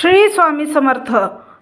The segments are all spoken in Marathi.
श्री स्वामी समर्थ.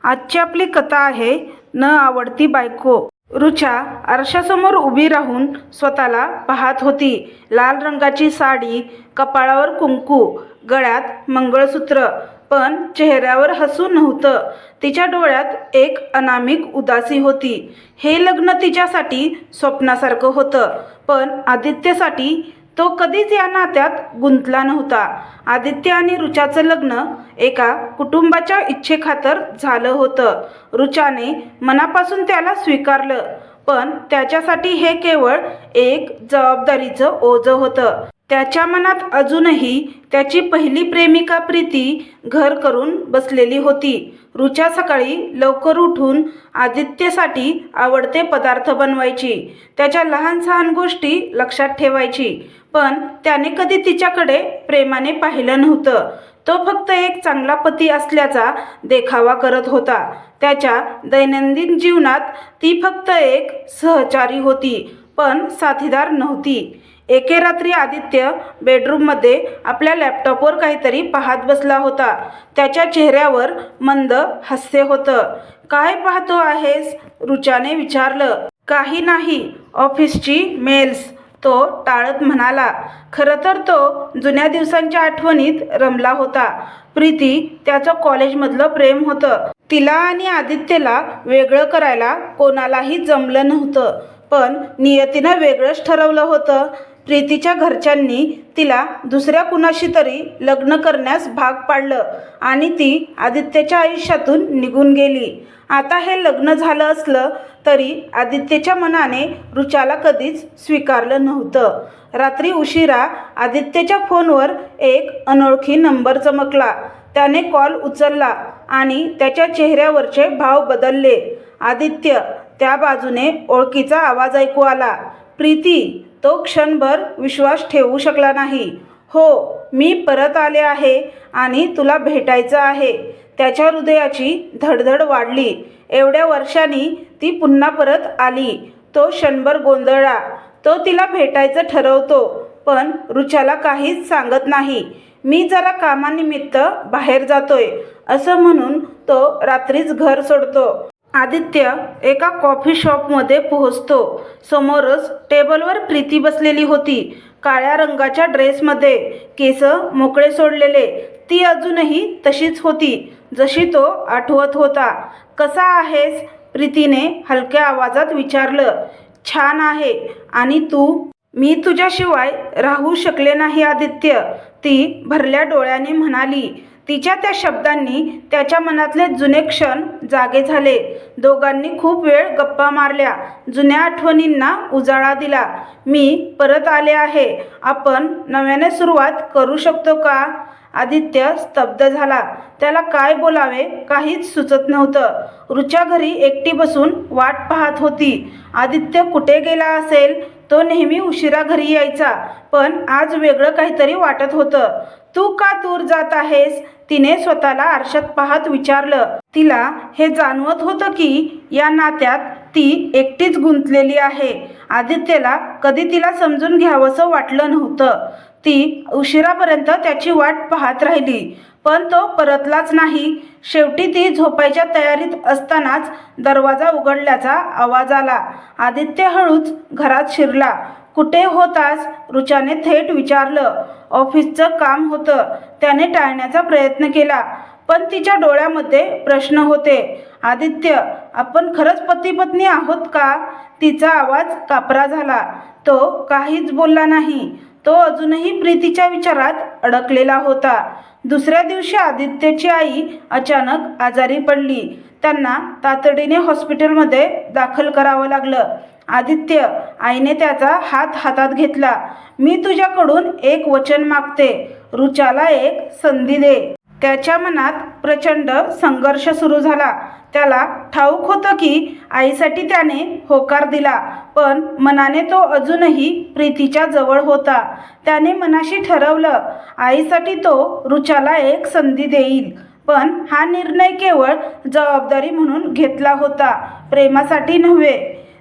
आजची आपली कथा आहे न आवडती बायको. रुचा आरशासमोर उभी राहून स्वतःला पाहत होती. लाल रंगाची साडी कपाळावर कुंकू गळ्यात मंगळसूत्र पण चेहऱ्यावर हसू नव्हतं. तिच्या डोळ्यात एक अनामिक उदासी होती. हे लग्न तिच्यासाठी स्वप्नासारखं होतं पण आदित्यसाठी तो कधीच या नात्यात गुंतला नव्हता. आदित्य आणि रुचाचं लग्न एका कुटुंबाच्या इच्छेखातर झालं होतं. रुचाने मनापासून त्याला स्वीकारलं पण त्याच्यासाठी हे केवळ एक जबाबदारीचं ओझं होतं. त्याच्या मनात अजूनही त्याची पहिली प्रेमिका प्रीती घर करून बसलेली होती. रुचा सकाळी लवकर उठून आदित्यसाठी आवडते पदार्थ बनवायची. त्याच्या लहान सहान गोष्टी लक्षात ठेवायची. पण त्याने कधी तिच्याकडे प्रेमाने पाहिलं नव्हतं. तो फक्त एक चांगला पती असल्याचा देखावा करत होता. त्याच्या दैनंदिन जीवनात ती फक्त एक सहचारी होती पण साथीदार नव्हती. एके रात्री आदित्य बेडरूममध्ये आपल्या लॅपटॉपवर काहीतरी पाहत बसला होता. त्याच्या चेहऱ्यावर मंद हास्य होतं. काय पाहतो आहेस? रुचाने विचारलं. काही नाही ऑफिसची मेल्स तो टाळत म्हणाला. खरं तर तो जुन्या दिवसांच्या आठवणीत रमला होता. प्रीती त्याचं कॉलेजमधलं प्रेम होतं. तिला आणि आदित्यला वेगळं करायला कोणालाही जमलं नव्हतं. पण नियतीनं वेगळंच ठरवलं होतं. प्रीतीच्या घरच्यांनी तिला दुसऱ्या कुणाशी तरी लग्न करण्यास भाग पाडलं आणि ती आदित्यच्या आयुष्यातून निघून गेली. आता हे लग्न झालं असलं तरी आदित्यच्या मनाने रुचाला कधीच स्वीकारलं नव्हतं. रात्री उशिरा आदित्यच्या फोनवर एक अनोळखी नंबर चमकला. त्याने कॉल उचलला आणि त्याच्या चेहऱ्यावरचे भाव बदलले. आदित्य त्या बाजूने ओळखीचा आवाज ऐकू आला. प्रीती तो क्षणभर विश्वास ठेवू शकला नाही. हो मी परत आले आहे आणि तुला भेटायचं आहे. त्याच्या हृदयाची धडधड वाढली. एवढ्या वर्षांनी ती पुन्हा परत आली. तो क्षणभर गोंधळला. तो तिला भेटायचं ठरवतो पण रुचाला काहीच सांगत नाही. मी जरा कामानिमित्त बाहेर जातोय असं म्हणून तो रात्रीच घर सोडतो. आदित्य एका कॉफी शॉपमध्ये पोहोचतो. समोरच टेबलवर प्रीती बसलेली होती. काळ्या रंगाच्या ड्रेसमध्ये केस मोकळे सोडलेले. ती अजूनही तशीच होती जशी तो आठवत होता. कसा आहेस? प्रीतीने हलक्या आवाजात विचारलं. छान आहे. आणि तू? मी तुझ्याशिवाय राहू शकले नाही आदित्य ती भरल्या डोळ्याने म्हणाली. तिच्या त्या शब्दांनी त्याच्या मनातले जुने क्षण जागे झाले. दोघांनी खूप वेळ गप्पा मारल्या. जुन्या आठवणींना उजाळा दिला. मी परत आले आहे. आपण नव्याने सुरुवात करू शकतो का? आदित्य स्तब्ध झाला. त्याला काय बोलावे काहीच सुचत नव्हतं. रुच्या घरी एकटी बसून वाट पाहत होती. आदित्य कुठे गेला असेल? तो नेहमी उशिरा घरी यायचा. पण आज वेगळं काहीतरी वाटत होतं. तू का दूर जात आहेस? तिने स्वतःला आरशात पाहत विचारलं तिला हे जाणवत होतं की या नात्यात ती एकटीच गुंतलेली आहे. आदित्यला कधी तिला समजून घ्यावंसं वाटलं नव्हतं. ती उशिरापर्यंत त्याची वाट पाहत राहिली पण तो परतलाच नाही. शेवटी ती झोपायच्या तयारीत असतानाच दरवाजा उघडल्याचा आवाज आला. आदित्य हळूच घरात शिरला. कुठे होतास? रुचाने थेट विचारलं. ऑफिसचं काम होतं. त्याने टाळण्याचा प्रयत्न केला. पण तिच्या डोळ्यामध्ये प्रश्न होते. आदित्य आपण खरंच पती पत्नी आहोत का? तिचा आवाज कापरा झाला. तो काहीच बोलला नाही. तो अजूनही प्रीतीच्या विचारात अडकलेला होता. दुसऱ्या दिवशी आदित्यची आई अचानक आजारी पडली. त्यांना तातडीने हॉस्पिटलमध्ये दाखल करावं लागलं. आदित्य आईने त्याचा हात हातात घेतला. मी तुझ्याकडून एक वचन मागते. रुचाला एक संधी दे. त्याच्या मनात प्रचंड संघर्ष सुरू झाला. त्याला ठाऊक होतं की आईसाठी त्याने होकार दिला पण मनाने तो अजूनही प्रीतीच्या जवळ होता. त्याने मनाशी ठरवलं आईसाठी तो रुचाला एक संधी देईल. पण हा निर्णय केवळ जबाबदारी म्हणून घेतला होता. प्रेमासाठी नव्हे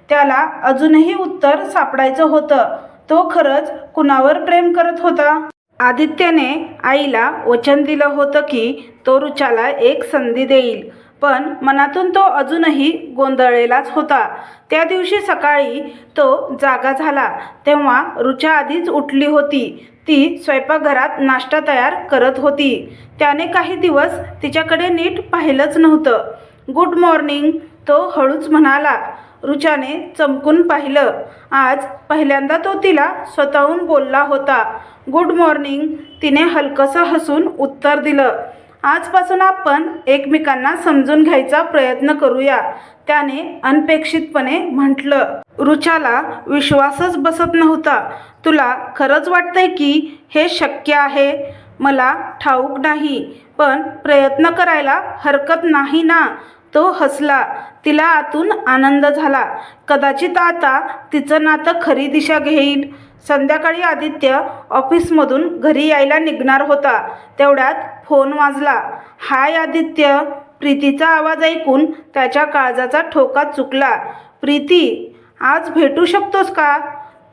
त्याला अजूनही उत्तर सापडायचं होतं. तो खरंच कुणावर प्रेम करत होता? आदित्यने आईला वचन दिलं होतं की तो रुचाला एक संधी देईल पण मनातून तो अजूनही गोंधळलेलाच होता. त्या दिवशी सकाळी तो जागा झाला तेव्हा रुचा आधीच उठली होती. ती स्वयंपाकघरात नाश्ता तयार करत होती. त्याने काही दिवस तिच्याकडे नीट पाहिलंच नव्हतं. गुड मॉर्निंग तो हळूच म्हणाला. रुचाने चमकून पाहिलं. आज पहिल्यांदा तो तिला स्वतःहून बोलला होता. गुड मॉर्निंग तिने हलकंसं हसून उत्तर दिलं. आजपासून आपण एकमेकांना समजून घ्यायचा प्रयत्न करूया त्याने अनपेक्षितपणे म्हटलं. रुचाला विश्वासच बसत नव्हता. तुला खरंच वाटतंय की हे शक्य आहे? मला ठाऊक नाही पण प्रयत्न करायला हरकत नाही ना? तो हसला. तिला आतून आनंद झाला. कदाचित आता तिचं नातं खरी दिशा घेईल. संध्याकाळी आदित्य ऑफिसमधून घरी यायला निघणार होता. तेवढ्यात फोन वाजला. हाय आदित्य. प्रीतीचा आवाज ऐकून त्याच्या काळजाचा ठोका चुकला. प्रीती आज भेटू शकतोस का?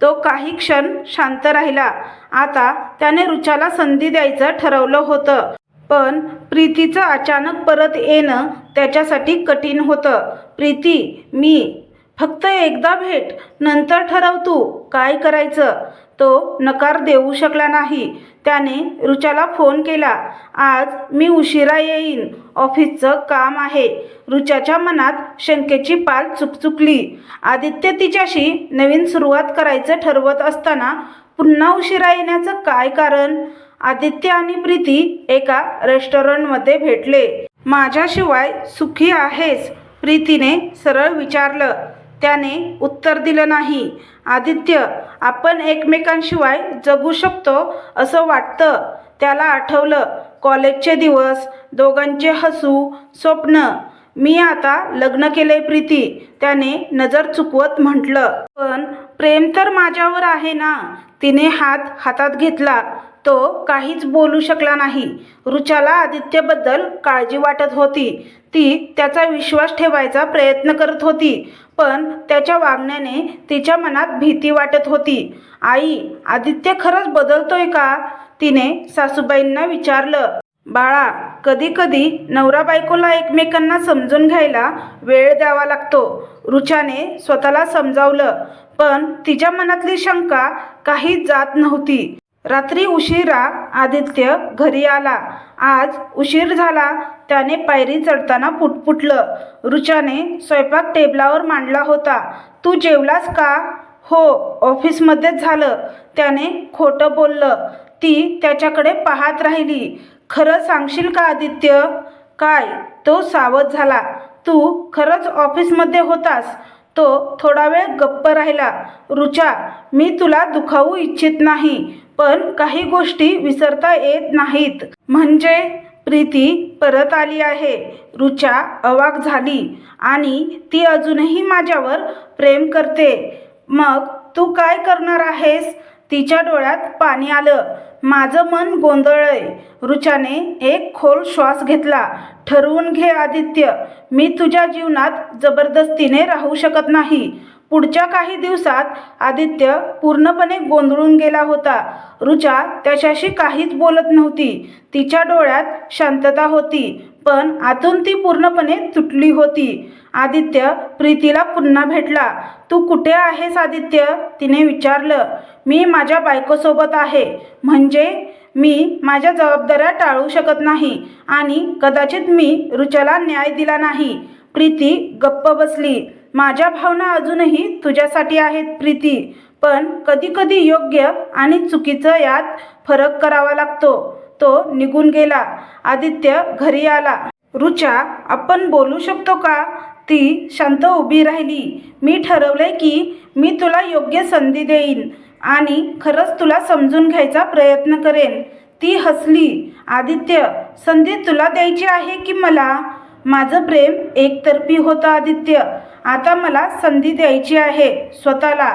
तो काही क्षण शांत राहिला. आता त्याने रुचाला संधी द्यायचं ठरवलं होतं. पण प्रीतीचं अचानक परत येणं त्याच्यासाठी कठीण होतं. प्रीती मी फक्त एकदा भेट नंतर ठरव तू. काय करायचं? तो नकार देऊ शकला नाही. त्याने रुचाला फोन केला. आज मी उशिरा येईन. ऑफिसचं काम आहे. रुचाच्या मनात शंकेची पाल चुकचुकली. आदित्य तिच्याशी नवीन सुरुवात करायचं ठरवत असताना पुन्हा उशिरा येण्याचं काय कारण? आदित्य आणि प्रीती एका रेस्टॉरंटमध्ये भेटले. माझ्याशिवाय सुखी आहेस. प्रीतीने सरळ विचारलं. त्याने उत्तर दिलं नाही. आदित्य आपण एकमेकांशिवाय जगू शकतो असं वाटतं. त्याला आठवलं कॉलेजचे दिवस दोघांचे हसू स्वप्न. मी आता लग्न केले प्रीती. त्याने नजर चुकवत म्हटलं. पण प्रेम तर माझ्यावर आहे ना. तिने हात हातात घेतला. तो काहीच बोलू शकला नाही. रुचाला आदित्यबद्दल काळजी वाटत होती. ती त्याचा विश्वास ठेवायचा प्रयत्न करत होती पण त्याच्या वागण्याने तिच्या मनात भीती वाटत होती. आई आदित्य खरंच बदलतोय का? तिने सासूबाईंना विचारलं. बाळा कधी कधी नवरा बायकोला एकमेकांना समजून घ्यायला वेळ द्यावा लागतो. रुचाने स्वतःला समजावलं पण तिच्या मनातली शंका काही जात नव्हती. रात्री उशिरा आदित्य घरी आला. आज उशीर झाला त्याने पायरी चढताना पुटपुटलं रुचाने स्वयंपाक टेबलावर मांडला होता. तू जेवलास का? हो ऑफिसमध्येच झालं त्याने खोटं बोललं. ती त्याच्याकडे पाहत राहिली. खरं सांगशील का आदित्य? काय? तो सावध झाला. तू खरंच ऑफिसमध्ये होतास. तो थोडा वेळ गप्प राहिला. रुचा मी तुला दुखावू इच्छित नाही. पण काही गोष्टी विसरता येत नाहीत. म्हणजे प्रीती परत आली आहे. रुचा अवाक झाली आणि ती अजूनही माझ्यावर प्रेम करते. मग तू काय करणार आहेस? तिच्या डोळ्यात पाणी आलं. माझं मन गोंधळय रुचाने एक खोल श्वास घेतला. ठरवून घे आदित्य. मी तुझ्या जीवनात जबरदस्तीने राहू शकत नाही. पुढच्या काही दिवसात आदित्य पूर्णपणे गोंधळून गेला होता. रुचा त्याच्याशी काहीच बोलत नव्हती. तिच्या डोळ्यात शांतता होती पण आतून ती पूर्णपणे तुटली होती. आदित्य प्रीतीला पुन्हा भेटला. तू कुठे आहेस आदित्य? तिने विचारलं. मी माझ्या बायकोसोबत आहे. म्हणजे मी माझ्या जबाबदाऱ्या टाळू शकत नाही आणि कदाचित मी रुचाला न्याय दिला नाही. प्रीती गप्प बसली. माझ्या भावना अजूनही तुझ्यासाठी आहेत प्रीती पण कधी कधी योग्य आणि चुकीचं यात फरक करावा लागतो. तो निघून गेला. आदित्य घरी आला. रुचा आपण बोलू शकतो का ती शांत उभी राहिली. मी ठरवलंय की मी तुला योग्य संधी देईन आणि खरंच तुला समजून घ्यायचा प्रयत्न करेन ती हसली. आदित्य संधी तुला द्यायची आहे की मला माझं प्रेम एकतर्फी होतं आदित्य. आता मला संधी द्यायची आहे स्वतःला.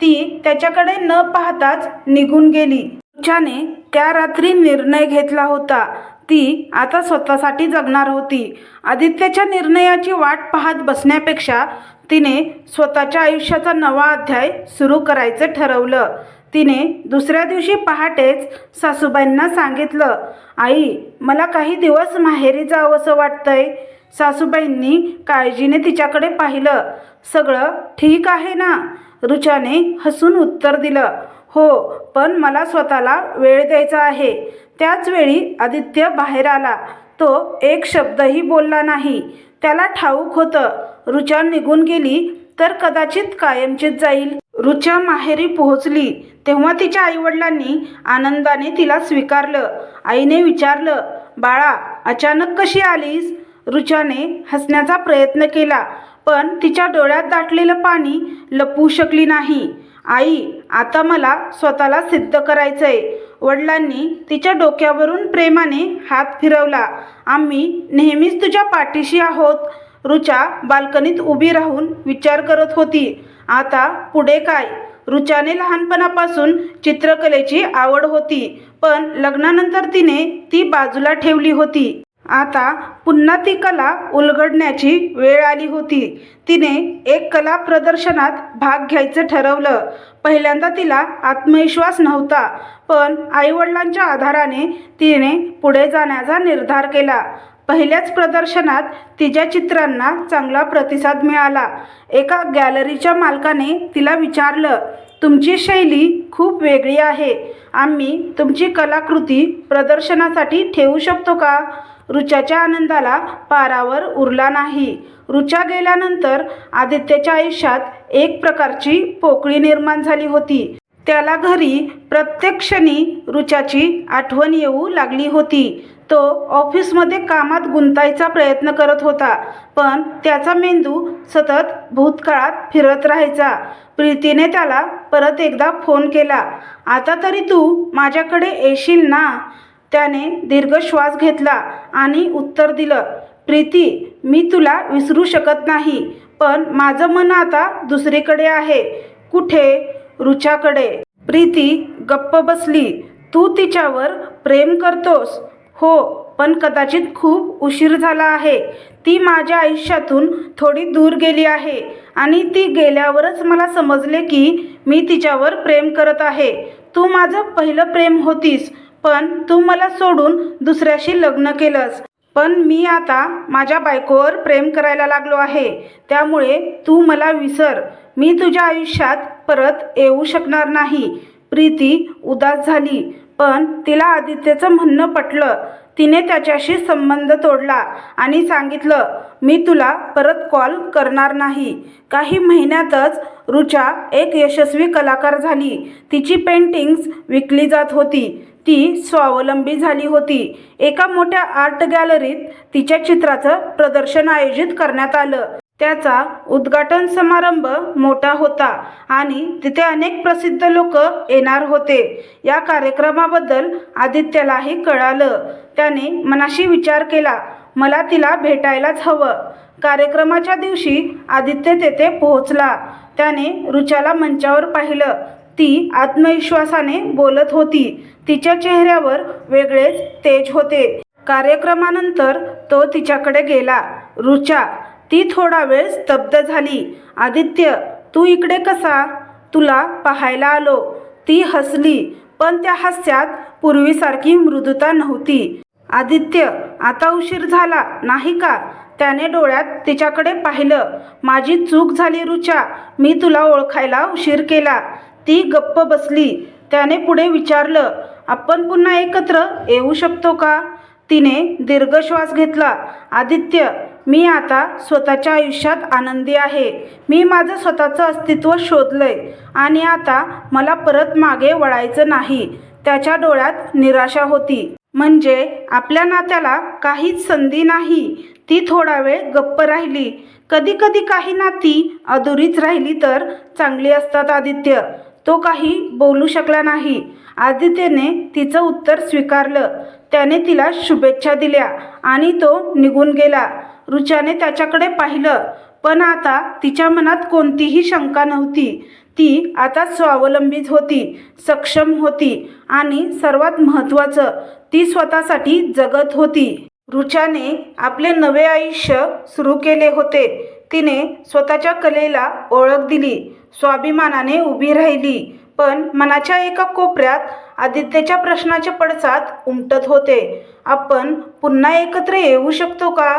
ती त्याच्याकडे न पाहताच निघून गेली. रुचाने त्या रात्री निर्णय घेतला होता. ती आता स्वतःसाठी जगणार होती. आदित्यच्या निर्णयाची वाट पाहत बसण्यापेक्षा तिने स्वतःच्या आयुष्याचा नवा अध्याय सुरू करायचं ठरवलं. तिने दुसऱ्या दिवशी पहाटेच सासूबाईंना सांगितलं आई मला काही दिवस माहेरी जावंसं वाटतंय. सासूबाईंनी काळजीने तिच्याकडे पाहिलं. सगळं ठीक आहे ना? रुचाने हसून उत्तर दिलं. हो पण मला स्वतःला वेळ द्यायचा आहे. त्याच वेळी आदित्य बाहेर आला. तो एक शब्दही बोलला नाही. त्याला ठाऊक होतं रुचा निघून गेली तर कदाचित कायमचीच जाईल. रुचा माहेरी पोहोचली. तेव्हा तिच्या आईवडिलांनी आनंदाने तिला स्वीकारलं. आईने विचारलं बाळा अचानक कशी आलीस? रुचाने हसण्याचा प्रयत्न केला पण तिच्या डोळ्यात दाटलेलं पाणी लपवू शकली नाही. आई आता मला स्वतःला सिद्ध करायचंय. वडिलांनी तिच्या डोक्यावरून प्रेमाने हात फिरवला. आम्ही नेहमीच तुझ्या पाठीशी आहोत. रुचा बाल्कनीत उभी राहून विचार करत होती. आता पुढे काय? रुचाने लहानपणापासून चित्रकलेची आवड होती पण लग्नानंतर तिने ती बाजूला ठेवली होती. आता पुन्हा ती कला उलगडण्याची वेळ आली होती. तिने एक कला प्रदर्शनात भाग घ्यायचं ठरवलं. पहिल्यांदा तिला आत्मविश्वास नव्हता पण आईवडिलांच्या आधाराने तिने पुढे जाण्याचा निर्धार केला. पहिल्याच प्रदर्शनात तिच्या चित्रांना चांगला प्रतिसाद मिळाला. एका गॅलरीच्या मालकाने तिला विचारलं तुमची शैली खूप वेगळी आहे. आम्ही तुमची कलाकृती प्रदर्शनासाठी ठेवू शकतो का? रुचाच्या आनंदाला पारावर उरला नाही. रुचा गेल्यानंतर आदित्यच्या आयुष्यात एक प्रकारची पोकळी निर्माण झाली होती. त्याला घरी प्रत्येक क्षणी रुचाची आठवण येऊ लागली होती. तो ऑफिसमध्ये कामात गुंतायचा प्रयत्न करत होता पण त्याचा मेंदू सतत भूतकाळात फिरत राहायचा. प्रीतीने त्याला परत एकदा फोन केला आता तरी तू माझ्याकडे येशील ना? त्याने दीर्घ श्वास घेतला आणि उत्तर दिलं प्रीती मी तुला विसरू शकत नाही पण माझं मन आता दुसरीकडे आहे. कुठे? रुचाकडे प्रीती गप्प बसली तू तिच्यावर प्रेम करतोस. हो पण कदाचित खूप उशीर झाला आहे. ती माझ्या आयुष्यातून थोडी दूर गेली आहे आणि ती गेल्यावरच मला समजले की मी तिच्यावर प्रेम करत आहे. तू माझं पहिलं प्रेम होतीस पण तू मला सोडून दुसऱ्याशी लग्न केलंस. पण मी आता माझ्या बायकोवर प्रेम करायला लागलो आहे. त्यामुळे तू मला विसर. मी तुझ्या आयुष्यात परत येऊ शकणार नाही. प्रीती उदास झाली. पण तिला आदित्यचं म्हणणं पटलं. तिने त्याच्याशी संबंध तोडला आणि सांगितलं मी तुला परत कॉल करणार नाही. काही महिन्यातच रुचा एक यशस्वी कलाकार झाली. तिची पेंटिंग्स विकली जात होती. ती स्वावलंबी झाली होती. एका मोठ्या आर्ट गॅलरीत तिच्या चित्राचं प्रदर्शन आयोजित करण्यात आलं. त्याचा उद्घाटन समारंभ मोठा होता आणि तिथे अनेक प्रसिद्ध लोक येणार होते. या कार्यक्रमाबद्दल आदित्यलाही कळालं. त्याने मनाशी विचार केला मला तिला भेटायलाच हवं. कार्यक्रमाच्या दिवशी आदित्य तेथे पोहोचला. त्याने रुचाला मंचावर पाहिलं. ती आत्मविश्वासाने बोलत होती. तिच्या चेहऱ्यावर वेगळेच तेज होते. कार्यक्रमानंतर तो तिच्याकडे गेला. रुचा ती थोडा वेळ स्तब्ध झाली. आदित्य तू इकडे कसा? तुला पाहायला आलो. ती हसली पण त्या हास्यात पूर्वीसारखी मृदुता नव्हती. आदित्य आता उशीर झाला नाही का त्याने डोळ्यात तिच्याकडे पाहिलं. माझी चूक झाली रुचा. मी तुला ओळखायला उशीर केला. ती गप्प बसली. त्याने पुढे विचारलं आपण पुन्हा एकत्र येऊ शकतो का? तिने दीर्घ श्वास घेतला. आदित्य मी आता स्वतःच्या आयुष्यात आनंदी आहे. मी माझं स्वतःचं अस्तित्व शोधलंय आणि आता मला परत मागे वळायचं नाही. त्याच्या डोळ्यात निराशा होती. म्हणजे आपल्या नात्याला काहीच संधी नाही. ती थोडा वेळ गप्प राहिली. कधी कधी काही नाती अधुरीच राहिली तर चांगली असतात आदित्य. तो काही बोलू शकला नाही. आदित्यने तिचं उत्तर स्वीकारलं. त्याने तिला शुभेच्छा दिल्या आणि तो निघून गेला. रुचाने त्याच्याकडे पाहिलं पण आता तिच्या मनात कोणतीही शंका नव्हती. ती आता स्वावलंबीच होती सक्षम होती आणि सर्वात महत्त्वाचं ती स्वतःसाठी जगत होती. रुचाने आपले नवे आयुष्य सुरू केले होते. तिने स्वतःच्या कलेला ओळख दिली. स्वाभिमानाने उभी राहिली. पण मनाच्या एका कोपऱ्यात आदित्यच्या प्रश्नाचे पडसाद उमटत होते. आपण पुन्हा एकत्र येऊ शकतो का?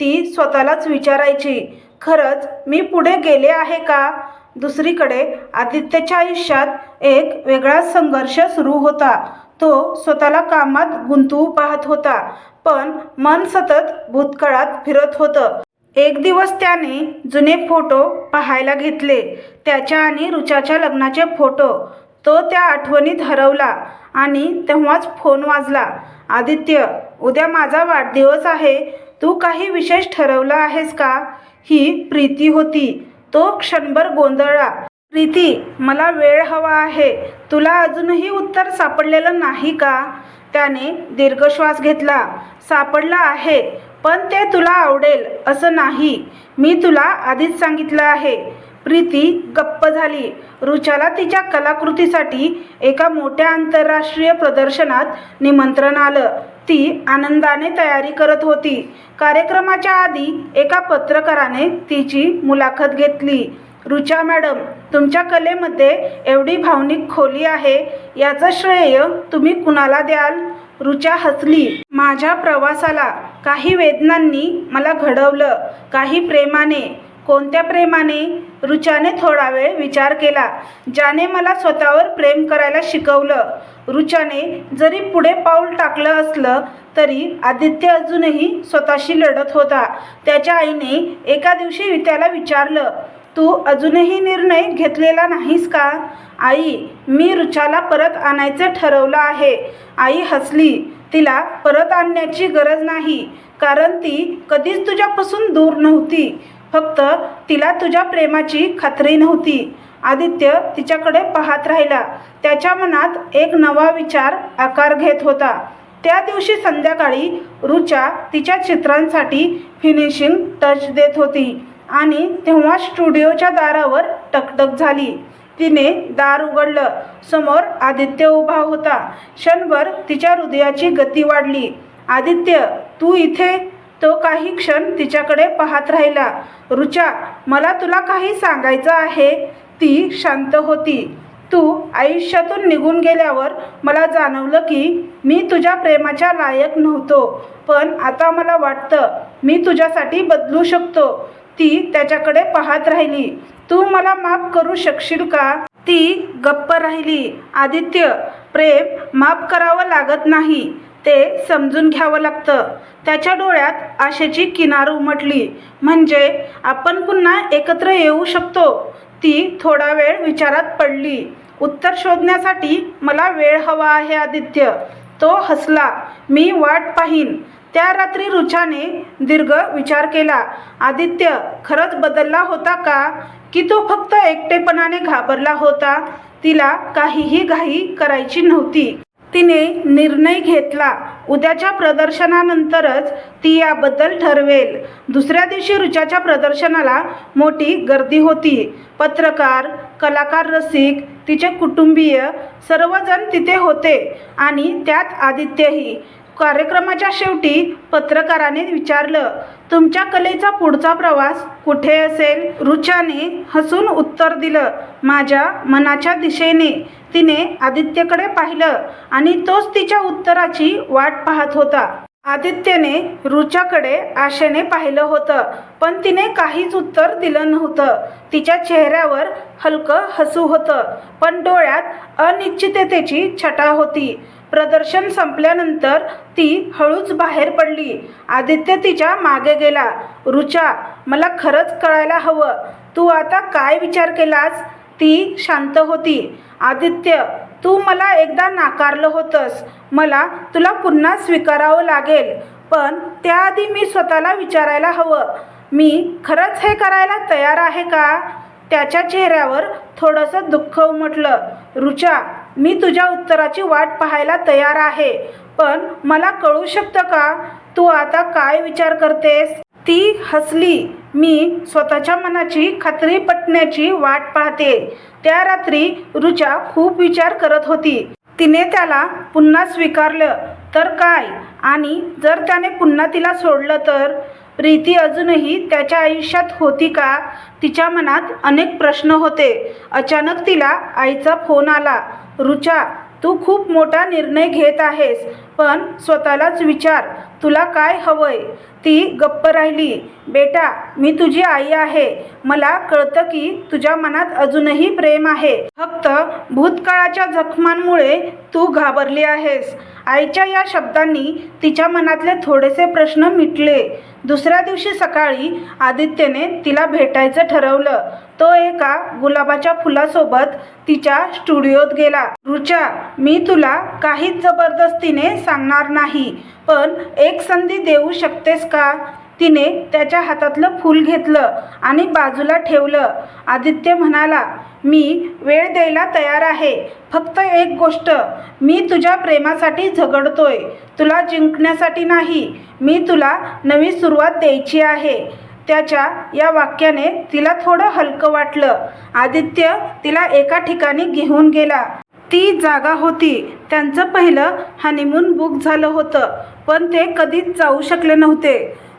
ती स्वतःलाच विचारायची. खरंच मी पुढे गेले आहे का? दुसरीकडे आदित्यच्या आयुष्यात एक वेगळा संघर्ष सुरू होता. तो स्वतःला कामात गुंतवू पाहत होता. पण मन सतत भूतकाळात फिरत होतं. एक दिवस त्याने जुने फोटो पाहायला घेतले. त्याच्या आणि रुचाच्या लग्नाचे फोटो. तो त्या आठवणीत हरवला आणि तेव्हाच फोन वाजला. आदित्य उद्या माझा वाढदिवस आहे. तू काही विशेष ठरवलं आहेस का? ही प्रीती होती. तो क्षणभर गोंधळला. प्रीती मला वेळ हवा आहे. तुला अजूनही उत्तर सापडलेलं नाही का? त्याने दीर्घ श्वास घेतला. सापडला आहे. पण ते तुला आवडेल असं नाही. मी तुला आधीच सांगितलं आहे. प्रीती गप्प झाली. रुचाला तिच्या कलाकृतीसाठी एका मोठ्या आंतरराष्ट्रीय प्रदर्शनात निमंत्रण आलं. ती आनंदाने तयारी करत होती. कार्यक्रमाच्या आधी एका पत्रकाराने तिची मुलाखत घेतली. रुचा मॅडम तुमच्या कलेमध्ये एवढी भावनिक खोली आहे. याचं श्रेय तुम्ही कुणाला द्याल? रुचा हसली. माझ्या प्रवासाला काही वेदनांनी मला घडवलं. काही प्रेमाने कोणत्या प्रेमाने? रुचाने थोडा वेळ विचार केला. ज्याने मला स्वतःवर प्रेम करायला शिकवलं. रुचाने जरी पुढे पाऊल टाकलं असलं तरी आदित्य अजूनही स्वतःशी लढत होता. त्याच्या आईने एका दिवशी त्याला विचारलं तू अजूनही निर्णय घेतलेला नाहीस का? आई मी रुचाला परत आणायचं ठरवलं आहे. आई हसली. तिला परत आणण्याची गरज नाही. कारण ती कधीच तुझ्यापासून दूर नव्हती. फक्त तिला तुझ्या प्रेमाची खात्री नव्हती. आदित्य तिच्याकडे पाहत राहिला. त्याच्या मनात एक नवा विचार आकार घेत होता. त्या दिवशी संध्याकाळी रुचा तिच्या चित्रांसाठी फिनिशिंग टच देत होती. आणि तेव्हा स्टुडिओच्या दारावर टकटक झाली. तिने दार उघडलं. समोर आदित्य उभा होता. क्षणभर तिच्या हृदयाची गती वाढली. आदित्य तू इथे? तो काही क्षण तिच्याकडे पाहत राहिला. रुचा मला तुला काही सांगायचं आहे. ती शांत होती. तू आयुष्यातून निघून गेल्यावर मला जाणवलं की मी तुझ्या प्रेमाच्या लायक नव्हतो. पण आता मला वाटतं मी तुझ्यासाठी बदलू शकतो. ती त्याच्याकडे पाहत राहिली. तू मला माफ करू शकशील का? ती गप्प राहिली. आदित्य प्रेम माफ करावं लागत नाही. ते समजून घ्यावं लागतं. त्याच्या डोळ्यात आशेची किनार उमटली. म्हणजे आपण पुन्हा एकत्र येऊ शकतो? ती थोडा वेळ विचारात पडली. उत्तर शोधण्यासाठी मला वेळ हवा आहे आदित्य. तो हसला. मी वाट पाहीन. त्या रात्री रुचाने दीर्घ विचार केला. आदित्य खरंच बदलला होता का? की तो फक्त एकटेपणाने घाबरला होता? तिला काहीही घाई करायची नव्हती. तिने निर्णय घेतला. उद्याच्या प्रदर्शनानंतरच ती याबद्दल ठरवेल. दुसऱ्या दिवशी रुचाच्या प्रदर्शनाला मोठी गर्दी होती. पत्रकार कलाकार रसिक तिचे कुटुंबीय सर्वजण तिथे होते आणि त्यात आदित्यही. कार्यक्रमाच्या शेवटी पत्रकाराने विचारलं तुमच्या कलेचा पुढचा प्रवास कुठे असेल? रुचाने हसून उत्तर दिलं माझ्या मनाच्या दिशेने. तिने आदित्यकडे पाहिलं आणि तोच तिच्या उत्तराची वाट पाहत होता. आदित्यने रुचाकडे आशेने पाहिलं होतं पण तिने काहीच उत्तर दिलं नव्हतं. तिच्या चेहऱ्यावर हलकं हसू होतं पण डोळ्यात अनिश्चिततेची छटा होती. प्रदर्शन संपल्यानंतर ती हळूच बाहेर पडली. आदित्य तिच्यामागे गेला. रुचा मला खरंच कळायला हवं. तू आता काय विचार केलास? ती शांत होती. आदित्य तू मला एकदा नाकारलं होतंस. मला तुला पुन्हा स्वीकारावं लागेल. पण त्याआधी मी स्वतःला विचारायला हवं. मी खरंच हे करायला तयार आहे का? त्याच्या चेहऱ्यावर थोडंसं दुःख उमटलं. रुचा मी तुझ्या उत्तराची वाट पाहायला तयार आहे. पण मला कळू शकतं का? तू आता काय विचार करतेस? ती हसली. मी स्वतःच्या मनाची खात्री पटण्याची वाट पाहते. त्या रात्री रुचा खूप विचार करत होती. तिने त्याला पुन्हा स्वीकारलं. तर काय? आणि जर त्याने पुन्हा तिला सोडलं तर? प्रीती अजूनही त्याच्या आयुष्यात होती का? तिच्या मनात अनेक प्रश्न होते. अचानक तिला आईचा फोन आला. रुचा तू खूप मोठा निर्णय घेत आहेस पण स्वतःलाच विचार तुला काय हवंय? ती गप्प राहिली बेटा मी तुझी आई आहे. मला कळतं की तुझ्या मनात अजूनही प्रेम आहे. फक्त भूतकाळाच्या जखमांमुळे तू घाबरली आहेस. आईच्या या शब्दांनी तिच्या मनातले थोडेसे प्रश्न मिटले. दुसऱ्या दिवशी सकाळी आदित्यने तिला भेटायचं ठरवलं. तो एका गुलाबाच्या फुलासोबत तिच्या स्टुडिओत गेला. रुचा मी तुला काहीच जबरदस्तीने सांगणार नाही पण एक संधी देऊ शकतेस का? तिने त्याच्या हातातलं फूल घेतलं आणि बाजूला ठेवलं. आदित्य म्हणाला मी वेळ द्यायला तयार आहे. फक्त एक गोष्ट मी तुझ्या प्रेमासाठी झगडतोय. तुला जिंकण्यासाठी नाही. मी तुला नवी सुरुवात द्यायची आहे. त्याच्या या वाक्याने तिला थोडं हलकं वाटलं. आदित्य तिला एका ठिकाणी घेऊन गेला. ती जागा होती. त्यांचं पहिलं हनीमून बुक झालं होतं पण ते कधीच जाऊ शकले नव्हते.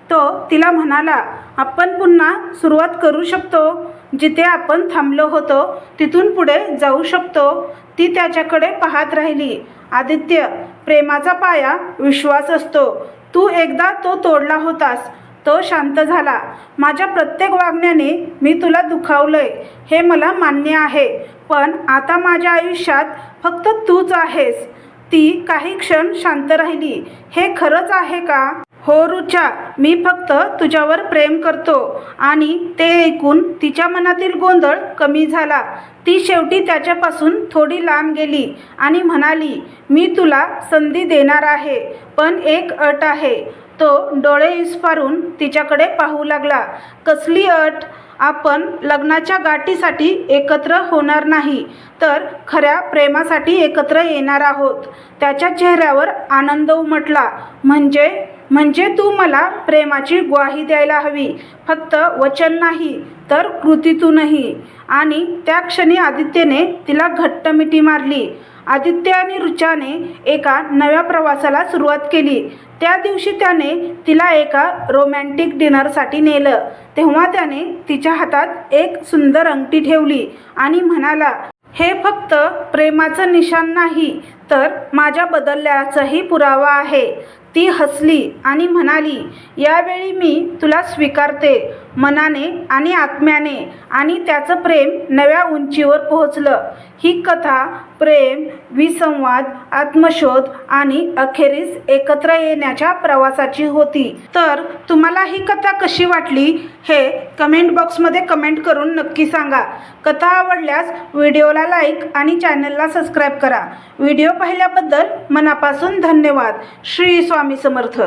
तो तिला म्हणाला आपण पुन्हा सुरुवात करू शकतो. जिथे आपण थांबलो होतो तिथून पुढे जाऊ शकतो. ती त्याच्याकडे पाहत राहिली. आदित्य प्रेमाचा पाया विश्वास असतो. तू एकदा तो तोडला होतास. तो शांत झाला. माझ्या प्रत्येक वागण्याने मी तुला दुखावलंय. हे मला मान्य आहे. पण आता माझ्या आयुष्यात फक्त तूच आहेस. ती काही क्षण शांत राहिली. हे खरंच आहे का? हो रुचा मी फक्त तुझ्यावर प्रेम करतो. आणि ते ऐकून तिच्या मनातील गोंधळ कमी झाला. ती शेवटी त्याच्यापासून थोडी लांब गेली आणि म्हणाली मी तुला संधी देणार आहे पण एक अट आहे तो डोळे विस्फारून तिच्याकडे पाहू लागला. कसली अट? आपण लग्नाच्या गाठीसाठी एकत्र होणार नाही तर खऱ्या प्रेमासाठी एकत्र येणार आहोत त्याच्या चेहऱ्यावर आनंद उमटला. म्हणजे? म्हणजे तू मला प्रेमाची ग्वाही द्यायला हवी. फक्त वचन नाही तर कृतीतूनही आणि त्या क्षणी आदित्यने तिला घट्ट मिठी मारली. आदित्य आणि रुचाने एका नव्या प्रवासाला सुरुवात केली. त्या दिवशी त्याने तिला एका रोमॅन्टिक डिनरसाठी नेलं. तेव्हा त्याने तिच्या हातात एक सुंदर अंगठी ठेवली आणि म्हणाला हे फक्त प्रेमाचं निशाण नाही तर माझ्या बदलल्याचाही पुरावा आहे. ती हसली आणि म्हणाली यावेळी मी तुला स्वीकारते. मनाने आणि आत्म्याने आणि त्याचं प्रेम नव्या उंचीवर पोहोचलं. ही कथा प्रेम विसंवाद आत्मशोध आणि अखेरीस एकत्र येण्याच्या प्रवासाची होती. तर तुम्हाला ही कथा कशी वाटली हे कमेंट बॉक्समध्ये कमेंट करून नक्की सांगा. कथा आवडल्यास व्हिडिओला लाईक आणि चॅनलला सबस्क्राईब करा. व्हिडिओ पाहिल्याबद्दल मनापासून धन्यवाद. श्री स्वामी समर्थ.